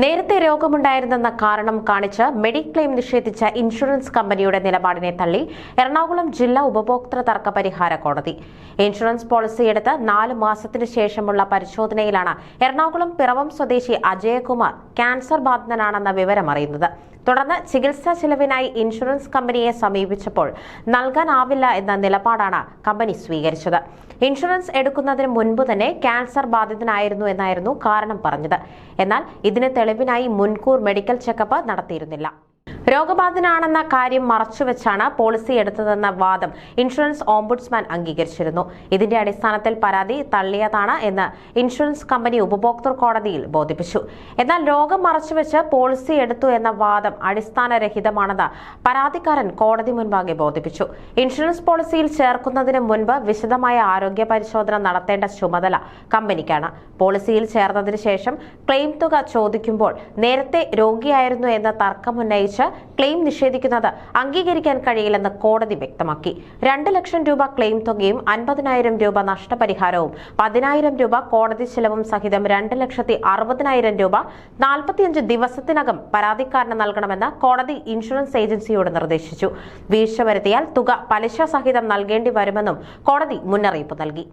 നേരത്തെ രോഗമുണ്ടായിരുന്നെന്ന കാരണം കാണിച്ച് മെഡിക്ലെയിം നിഷേധിച്ച ഇൻഷുറൻസ് കമ്പനിയുടെ നിലപാടിനെ തള്ളി എറണാകുളം ജില്ലാ ഉപഭോക്തൃ തർക്ക പരിഹാര കോടതി. ഇൻഷുറൻസ് പോളിസി എടുത്ത് നാല് മാസത്തിനു ശേഷമുള്ള പരിശോധനയിലാണ് എറണാകുളം പിറവം സ്വദേശി അജയകുമാർ ക്യാൻസർ ബാധിതനാണെന്ന വിവരം അറിയുന്നത്. തുടർന്ന് ചികിത്സാ ചെലവിനായി ഇൻഷുറൻസ് കമ്പനിയെ സമീപിച്ചപ്പോൾ നൽകാനാവില്ല എന്ന നിലപാടാണ് കമ്പനി സ്വീകരിച്ചത്. ഇൻഷുറൻസ് എടുക്കുന്നതിന് മുൻപ് തന്നെ ക്യാൻസർ ബാധിതനായിരുന്നു എന്നായിരുന്നു കാരണം പറഞ്ഞത്. എന്നാൽ ഇതിന് തെളിവിനായി മുൻകൂർ മെഡിക്കൽ ചെക്കപ്പ് നടത്തിയിരുന്നില്ല രോഗബാധിതനാണെന്ന കാര്യം മറച്ചുവെച്ചാണ് പോളിസി എടുത്തതെന്ന വാദം ഇൻഷുറൻസ് ഓംബുഡ്സ്മാൻ അംഗീകരിച്ചിരുന്നു. ഇതിന്റെ അടിസ്ഥാനത്തിൽ പരാതി തള്ളിയതാണ് എന്ന് ഇൻഷുറൻസ് കമ്പനി ഉപഭോക്തൃ കോടതിയിൽ ബോധിപ്പിച്ചു. എന്നാൽ രോഗം മറച്ചുവെച്ച് പോളിസി എടുത്തു എന്ന വാദം അടിസ്ഥാനരഹിതമാണെന്ന് പരാതിക്കാരൻ കോടതി മുൻപാകെ ബോധിപ്പിച്ചു. ഇൻഷുറൻസ് പോളിസിയിൽ ചേർക്കുന്നതിന് മുൻപ് വിശദമായ ആരോഗ്യ പരിശോധന നടത്തേണ്ട ചുമതല കമ്പനിക്കാണ്. പോളിസിയിൽ ചേർന്നതിന് ശേഷം ക്ലെയിം തുക ചോദിക്കുമ്പോൾ നേരത്തെ രോഗിയായിരുന്നു എന്ന തർക്കമുന്നയിച്ച് ക്ലെയിം നിഷേധിക്കുന്നത് അംഗീകരിക്കാൻ കഴിയില്ലെന്ന് കോടതി വ്യക്തമാക്കി. രണ്ട് ലക്ഷം രൂപ ക്ലെയിം തുകയും അൻപതിനായിരം രൂപ നഷ്ടപരിഹാരവും പതിനായിരം രൂപ കോടതി ചെലവും സഹിതം രണ്ട് ലക്ഷത്തി അറുപതിനായിരം രൂപ നാൽപ്പത്തിയഞ്ച് ദിവസത്തിനകം പരാതിക്കാരന് നൽകണമെന്ന് കോടതി ഇൻഷുറൻസ് ഏജൻസിയോട് നിർദ്ദേശിച്ചു. വീഴ്ച വരുത്തിയാൽ തുക പലിശ സഹിതം നൽകേണ്ടി വരുമെന്നും കോടതി മുന്നറിയിപ്പ് നൽകി.